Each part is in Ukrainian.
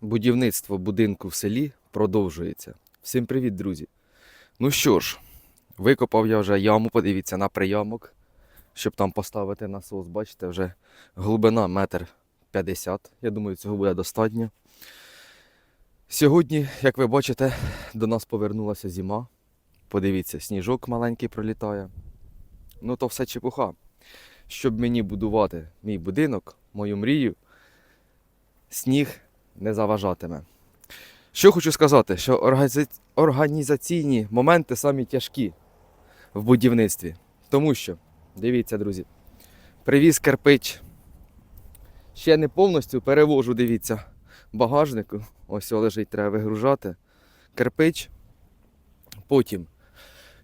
Будівництво будинку в селі продовжується. Всім привіт, друзі. Ну що ж, викопав я вже яму, подивіться на приямок, щоб там поставити насос. Бачите, вже глибина метр п'ятдесят. Я думаю, цього буде достатньо. Сьогодні, як ви бачите, до нас повернулася зима. Подивіться, сніжок маленький пролітає. Ну то все чепуха. Щоб мені будувати мій будинок, мою мрію, сніг не заважатиме. Що хочу сказати, що організаційні моменти самі тяжкі в будівництві. Тому що, дивіться, друзі, привіз кирпич. Ще не повністю перевожу, дивіться, багажнику. Ось його лежить, треба вигружати. Кирпич. Потім.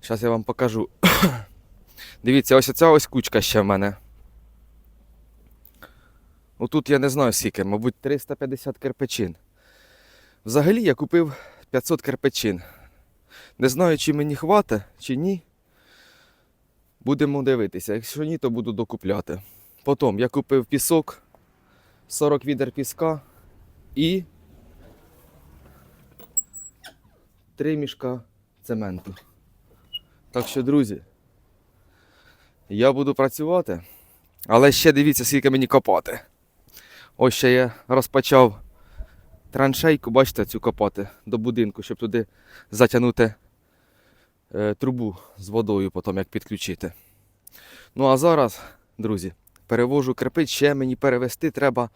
Зараз я вам покажу. Дивіться, ось оця ось кучка ще в мене. Отут я не знаю скільки, мабуть, 350 кирпичин. Взагалі я купив 500 кирпичин. Не знаю, чи мені хватить, чи ні. Будемо дивитися. Якщо ні, то буду докупляти. Потім я купив пісок, 40 відер піска і 3 мішка цементу. Так що, друзі, я буду працювати, але ще дивіться, скільки мені копати. Ось ще я розпочав траншейку, бачите, цю копати до будинку, щоб туди затягнути е, трубу з водою, потім як підключити. Ну а зараз, друзі, перевожу кирпич, ще мені перевезти треба.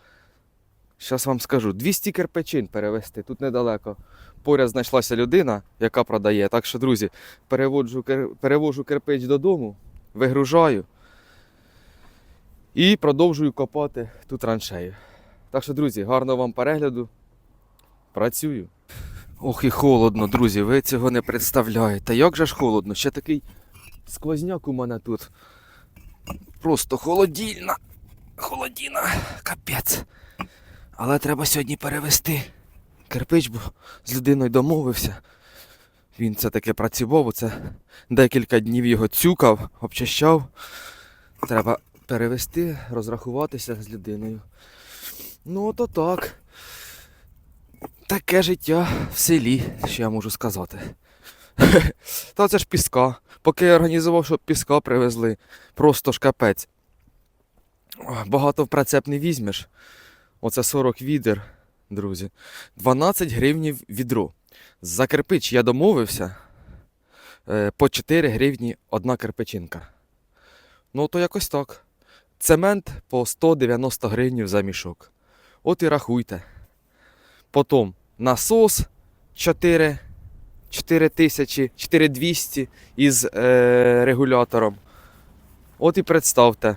Зараз вам скажу, 200 кирпичин перевезти, тут недалеко. Поряд знайшлася людина, яка продає. Так що, друзі, переводжу, перевожу кирпич додому, вигружаю і продовжую копати ту траншею. Так що, друзі, гарного вам перегляду. Працюю. Ох і холодно, друзі, ви цього не представляєте. Як же ж холодно? Ще такий сквозняк у мене тут. Просто холодільна. Холодіна, капець. Але треба сьогодні перевести кирпич, бо з людиною домовився. Він це таки працював, це декілька днів його цюкав, обчищав. Треба перевести, розрахуватися з людиною. Ну, то так. Таке життя в селі, що я можу сказати. Та це ж піска. Поки я організував, щоб піска привезли, просто ж капець. Багато в прицеп не візьмеш. Оце 40 відер, друзі. 12 гривнів відро. За кирпич я домовився. е, По 4 гривні одна кирпичинка. Ну, то якось так. Цемент по 190 гривнів за мішок. От і рахуйте. Потім насос 4, 4 тисячі, 4200 із е, регулятором. От і представте.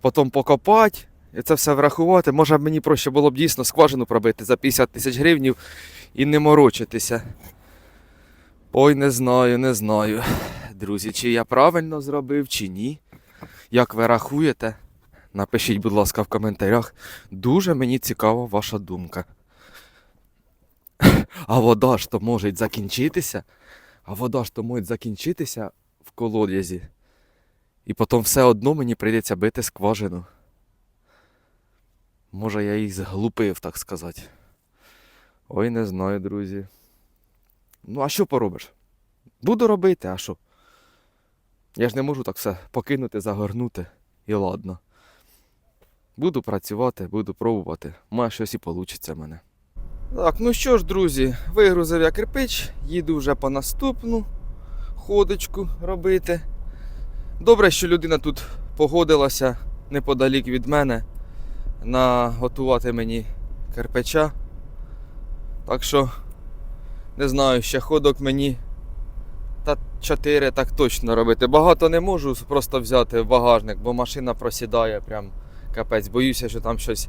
Потім покопати, і це все врахувати. Може мені проще було б дійсно скважину пробити за 50 тисяч гривнів і не морочитися. Ой, не знаю, не знаю. Друзі, чи я правильно зробив, чи ні. Як ви рахуєте? Напишіть, будь ласка, в коментарях. Дуже мені цікава ваша думка. А вода ж то може закінчитися. А вода ж то може закінчитися в колодязі. І потім все одно мені прийдеться бити скважину. Може, я її зглупив, так сказати. Ой, не знаю, друзі. Ну, а що поробиш? Буду робити, а що? Я ж не можу так все покинути, загорнути і ладно. Буду працювати, буду пробувати. Може щось і вийде в мене. Так, ну що ж, друзі, вигрузив я кирпич, їду вже по наступну ходочку робити. Добре, що людина тут погодилася неподалік від мене наготувати мені кирпича. Так що, не знаю, ще ходок мені та 4 так точно робити. Багато не можу просто взяти в багажник, бо машина просідає прям капець. Боюся, що там щось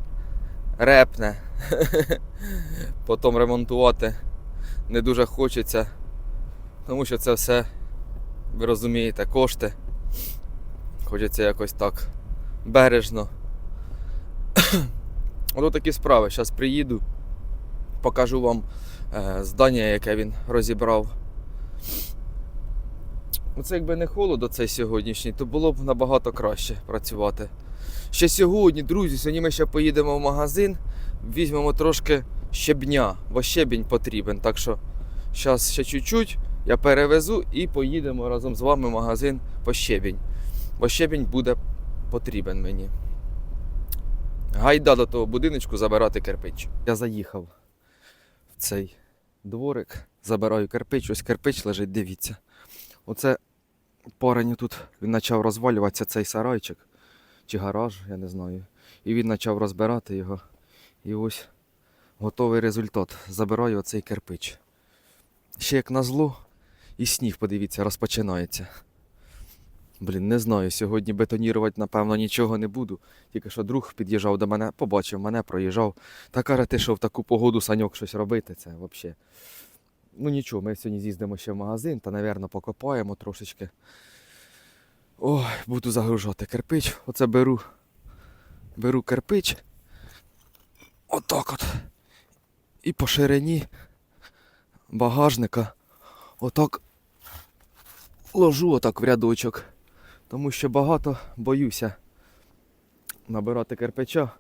репне. Потім ремонтувати не дуже хочеться. Тому що це все, ви розумієте, кошти. Хочеться якось так бережно. Ото такі справи. Зараз приїду, покажу вам е, здання, яке він розібрав. Оце якби не холодно цей сьогоднішній, то було б набагато краще працювати. Ще сьогодні, друзі, сьогодні ми ще поїдемо в магазин, візьмемо трошки щебня, бо щебінь потрібен. Так що зараз ще чуть-чуть я перевезу і поїдемо разом з вами в магазин по щебінь. Бо щебінь буде потрібен мені. Гайда до того будиночку забирати кирпич. Я заїхав в цей дворик, забираю кирпич, ось кирпич лежить, дивіться. Оце парень тут він почав розвалюватися цей сарайчик чи гараж, я не знаю. І він почав розбирати його. І ось готовий результат. Забираю оцей кирпич. Ще як назло, і сніг, подивіться, розпочинається. Блін, не знаю, сьогодні бетонірувати, напевно, нічого не буду. Тільки що друг під'їжджав до мене, побачив мене, проїжджав. Та каже, ти що в таку погоду саньок щось робити, це взагалі. Ну нічого, ми сьогодні з'їздимо ще в магазин та, напевно, покопаємо трошечки. Ой, буду загружати кирпич. Оце беру. Беру кирпич. Отак от. І по ширині багажника. Отак ложу отак в рядочок. Тому що багато боюся набирати кирпича.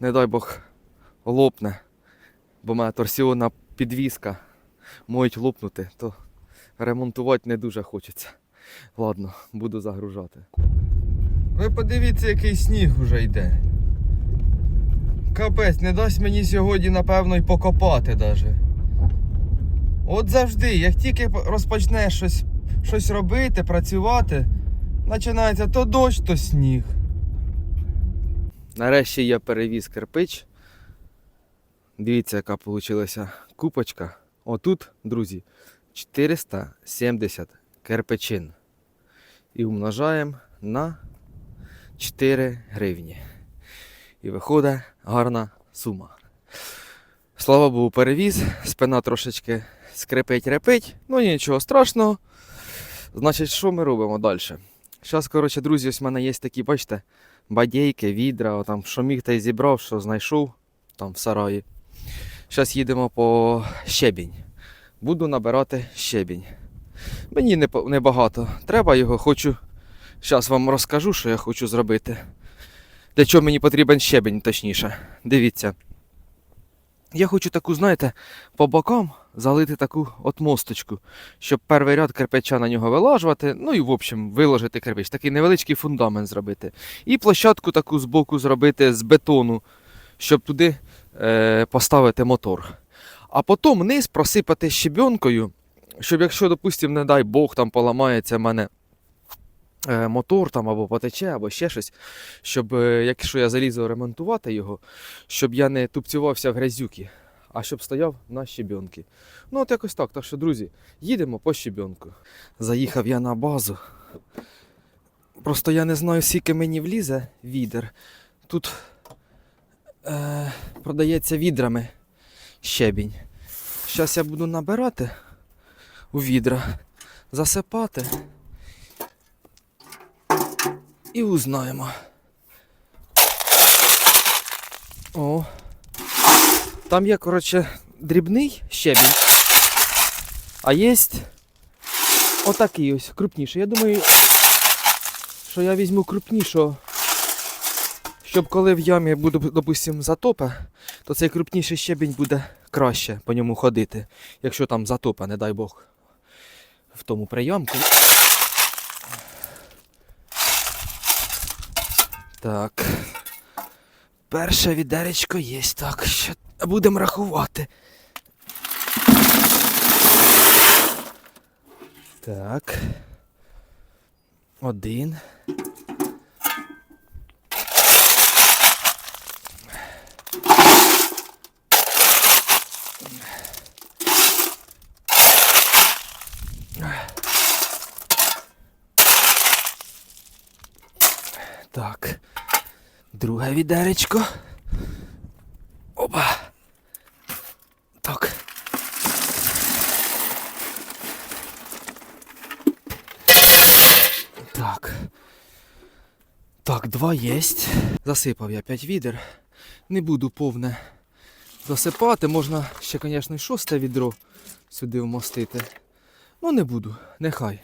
Не дай Бог лопне. Бо мене торсіонна підвіска можуть лопнути, то ремонтувати не дуже хочеться. Ладно, буду загружати. Ви подивіться, який сніг уже йде. Капець, не дасть мені сьогодні, напевно, й покопати даже. От завжди, як тільки розпочнеш щось, щось робити, працювати, починається то дощ, то сніг. Нарешті я перевіз кирпич. Дивіться, яка вийшла купочка. Отут, друзі, 470 кирпичин. І умножаємо на 4 гривні. І виходить гарна сума. Слава Богу, перевіз, спина трошечки скрипить-репить, ну нічого страшного. Значить, що ми робимо далі? Зараз, коротше, друзі, ось в мене є такі, бачите, бадейки, відра, там, що міг та й зібрав, що знайшов там в сараї. Зараз їдемо по щебінь. Буду набирати щебінь. Мені не, по- не багато. Треба його, хочу. Зараз вам розкажу, що я хочу зробити. Для чого мені потрібен щебінь, точніше. Дивіться. Я хочу таку, знаєте, по бокам залити таку от мосточку, щоб перший ряд кирпича на нього вилажувати, ну і в общем виложити кирпич, такий невеличкий фундамент зробити. І площадку таку збоку зробити з бетону, щоб туди е, поставити мотор. А потім низ просипати щебенкою, щоб якщо, допустимо, не дай Бог, там поламається в мене е, мотор там або потече, або ще щось, щоб е, якщо я залізу ремонтувати його, щоб я не тупцювався в грязюки, а щоб стояв на щебенки. Ну, от якось так. Так що, друзі, їдемо по щебенку. Заїхав я на базу. Просто я не знаю, скільки мені влізе відер. Тут е, продається відрами щебінь. Зараз я буду набирати у відра, засипати і узнаємо. О. Там є, коротше, дрібний щебінь, а є отакий ось крупніший. Я думаю, що я візьму крупнішого, щоб коли в ямі буде, допустимо, затопа, то цей крупніший щебінь буде краще по ньому ходити. Якщо там затопа, не дай Бог, в тому прийомку. Так. Перше відеречко є. Так, що будемо рахувати. Так. Один. Так. Друге відеречко. Опа. Так. Так. Так, два єсть. Засипав я 5 відер. Не буду повне засипати. Можна ще, звісно, і шосте відро сюди вмостити. Ну, не буду, нехай.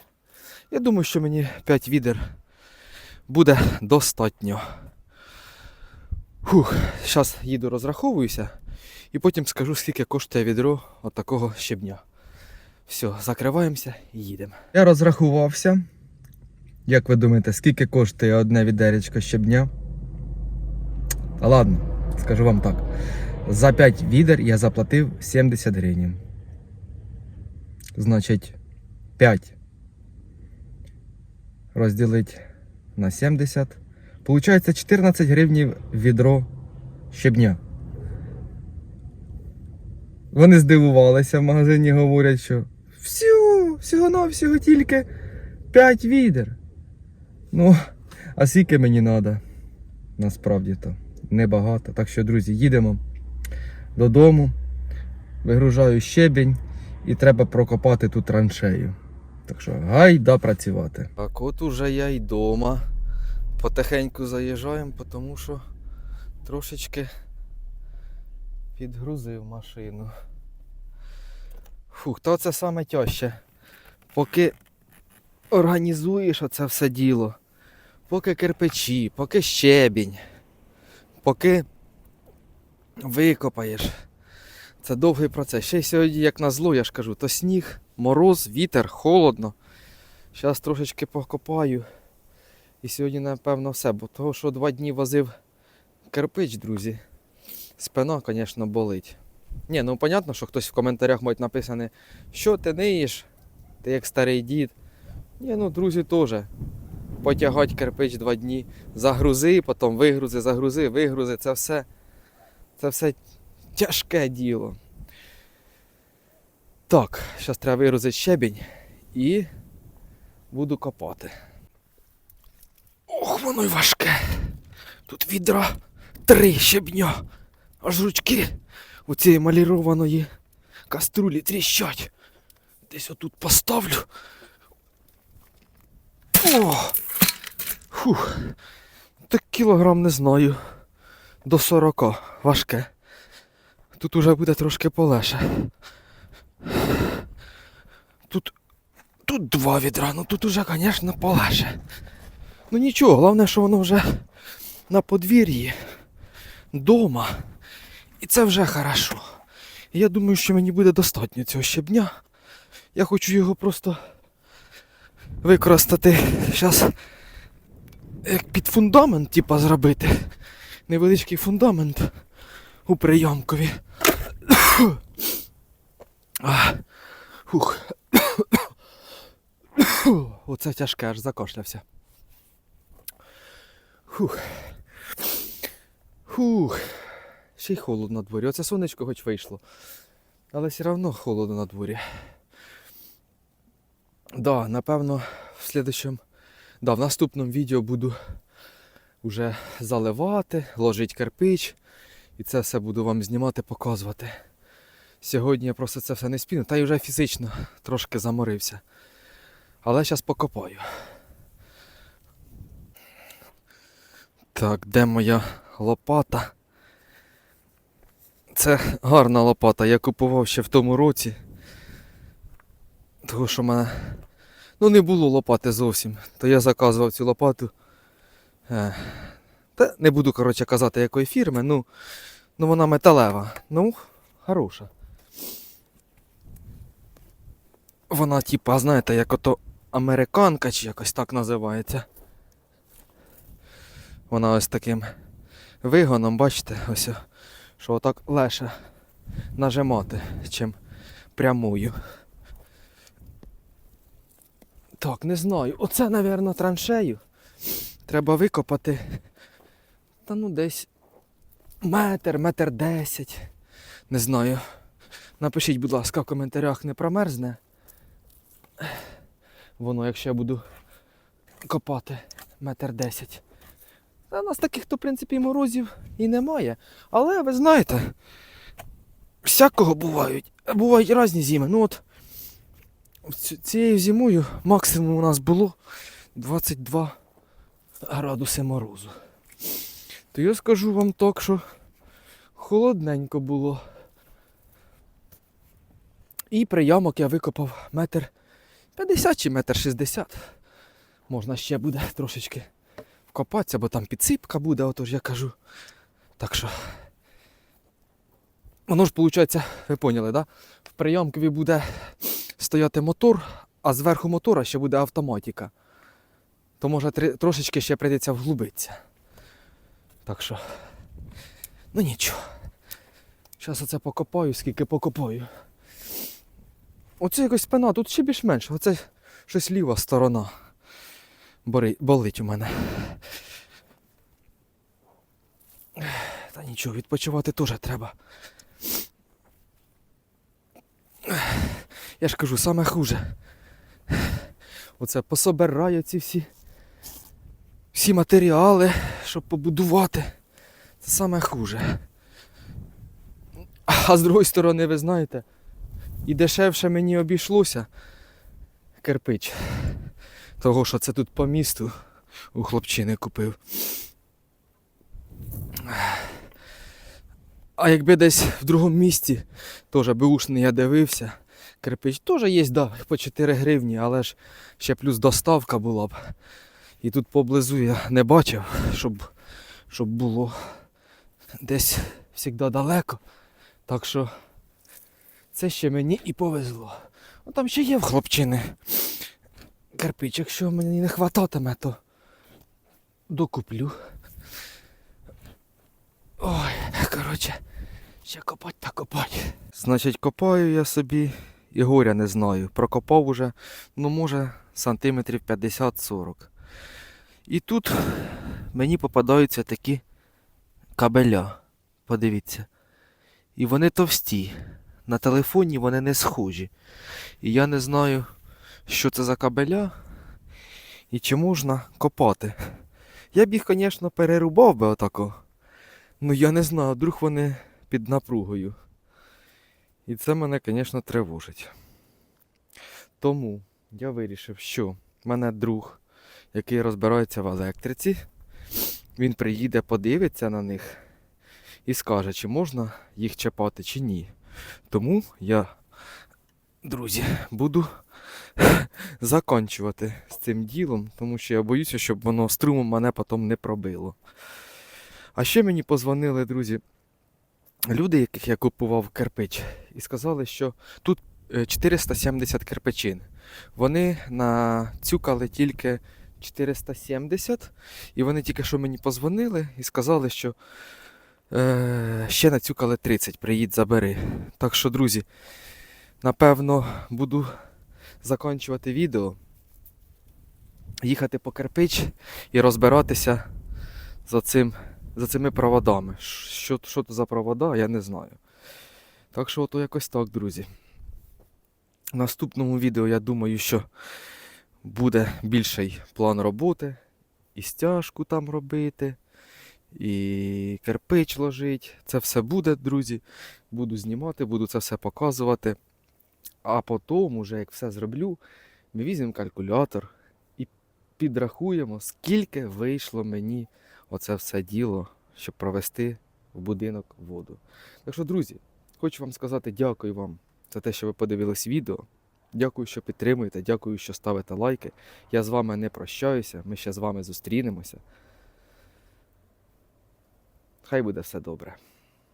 Я думаю, що мені 5 відер буде достатньо. Фух, зараз їду розраховуюся і потім скажу, скільки коштує відро от такого щебня. Все, закриваємося і їдемо. Я розрахувався. Як ви думаєте, скільки коштує одне відеречко щебня? Та ладно, скажу вам так. За 5 відер я заплатив 70 гривень. Значить, 5 розділити на 70. Получається 14 гривень відро щебня. Вони здивувалися в магазині, говорять, що всього, всього-навсього тільки 5 відер. Ну, а скільки мені треба? Насправді то небагато. Так що, друзі, їдемо додому, вигружаю щебінь і треба прокопати ту траншею. Так що гайда працювати. Так от уже я й дома. Потихеньку заїжджаємо, тому що трошечки підгрузив машину. Фух, то це саме тяжче. Поки організуєш оце все діло, поки кирпичі, поки щебінь, поки викопаєш. Це довгий процес. Ще й сьогодні, як на зло, я ж кажу, то сніг, мороз, вітер, холодно. Зараз трошечки покопаю. І сьогодні, напевно, все, бо того, що два дні возив кирпич, друзі. Спина, звісно, болить. Ні, ну понятно, що хтось в коментарях може написати, що ти ниєш, ти як старий дід. Ні, ну друзі теж. Потягать кирпич два дні. Загрузи, потім вигрузи, загрузи, вигрузи. Це все. Це все тяжке діло. Так, зараз треба вигрузити щебінь і буду копати. Ох, воно й важке. Тут відра три щебня. Аж ручки у цієї малірованої каструлі тріщать. Десь отут поставлю. О! Фух. Так кілограм не знаю. До 40 важке. Тут уже буде трошки полегше. Тут. Тут два відра, ну тут уже, звісно, полегше. Ну нічого, головне, що воно вже на подвір'ї, дома. І це вже хорошо. Я думаю, що мені буде достатньо цього щебня. Я хочу його просто використати зараз як під фундамент, типа, зробити. Невеличкий фундамент у прийомкові. Фух. Оце тяжке, аж закашлявся. Фух. Фух. Ще й холодно на дворі. Оце сонечко хоч вийшло. Але все одно холодно на дворі. Да, напевно, в слідчому, да, в наступному відео буду вже заливати, ложити кирпич. І це все буду вам знімати, показувати. Сьогодні я просто це все не спіну, та й вже фізично трошки заморився. Але зараз покопаю. Так, де моя лопата? Це гарна лопата, я купував ще в тому році. Тому що в мене ну, не було лопати зовсім. То я заказував цю лопату. Е, Та не буду, коротше, казати, якої фірми, ну, ну вона металева. Ну, хороша. Вона, типа, знаєте, як ото американка чи якось так називається. Вона ось таким вигоном, бачите, ось, що отак легше нажимати, чим прямою. Так, не знаю. Оце, напевно, траншею. Треба викопати. Та ну десь метр, метр десять. Не знаю. Напишіть, будь ласка, в коментарях не промерзне. Воно, якщо я буду копати метр десять. У нас таких, то, в принципі, морозів і немає. Але ви знаєте, всякого бувають. Бувають різні зими. Ну от цією зимою максимум у нас було 22 градуси морозу. То я скажу вам так, що холодненько було. І приямок я викопав метр 50 чи метр 60. Можна ще буде трошечки вкопатися, бо там підсипка буде, отож я кажу. Так що. Воно ж, виходить, ви поняли, да? В прийомкові буде стояти мотор, а зверху мотора ще буде автоматика. То може трошечки ще прийдеться вглубитися. Так що. Ну нічого. Зараз оце покопаю, скільки покопаю. Оце якось спина, тут ще більш-менш. Оце щось ліва сторона. Болить у мене. Та нічого, відпочивати теж треба. Я ж кажу, саме хуже. Оце пособираю ці всі, всі матеріали, щоб побудувати. Це саме хуже. А з другої сторони, ви знаєте, і дешевше мені обійшлося кирпич. Того, що це тут по місту у хлопчини купив. А якби десь в другому місті, теж беушний я дивився, кирпич теж є, да, по 4 гривні, але ж ще плюс доставка була б. І тут поблизу я не бачив, щоб, щоб було десь завжди далеко. Так що це ще мені і повезло. Ну там ще є в хлопчини. Кирпич, якщо мені не хвататиме, то докуплю. Ой, коротше, ще копать та копать. Значить, копаю я собі і горя не знаю. Прокопав уже, ну може, сантиметрів 50-40. І тут мені попадаються такі кабеля. Подивіться. І вони товсті. На телефоні вони не схожі. І я не знаю, що це за кабеля і чи можна копати. Я б їх, звісно, перерубав би отако. Ну я не знаю, вдруг вони під напругою. І це мене, звісно, тривожить. Тому я вирішив, що в мене друг, який розбирається в електриці, він приїде, подивиться на них і скаже, чи можна їх чіпати, чи ні. Тому я, друзі, буду закінчувати з цим ділом, тому що я боюся, щоб воно струмом мене потім не пробило. А ще мені позвонили, друзі, люди, яких я купував кирпич, і сказали, що тут е, 470 кирпичин. Вони нацюкали тільки 470, і вони тільки що мені позвонили і сказали, що е, ще нацюкали 30, приїдь, забери. Так що, друзі, напевно, буду закінчувати відео, їхати по кирпич і розбиратися за цим за цими проводами. Що, що то за провода, я не знаю. Так що ото якось так, друзі. В наступному відео я думаю, що буде більший план роботи. І стяжку там робити, і кирпич ложить. Це все буде, друзі. Буду знімати, буду це все показувати. А потім, уже як все зроблю, ми візьмемо калькулятор і підрахуємо, скільки вийшло мені оце все діло, щоб провести в будинок воду. Так що, друзі, хочу вам сказати дякую вам за те, що ви подивились відео. Дякую, що підтримуєте, дякую, що ставите лайки. Я з вами не прощаюся, ми ще з вами зустрінемося. Хай буде все добре.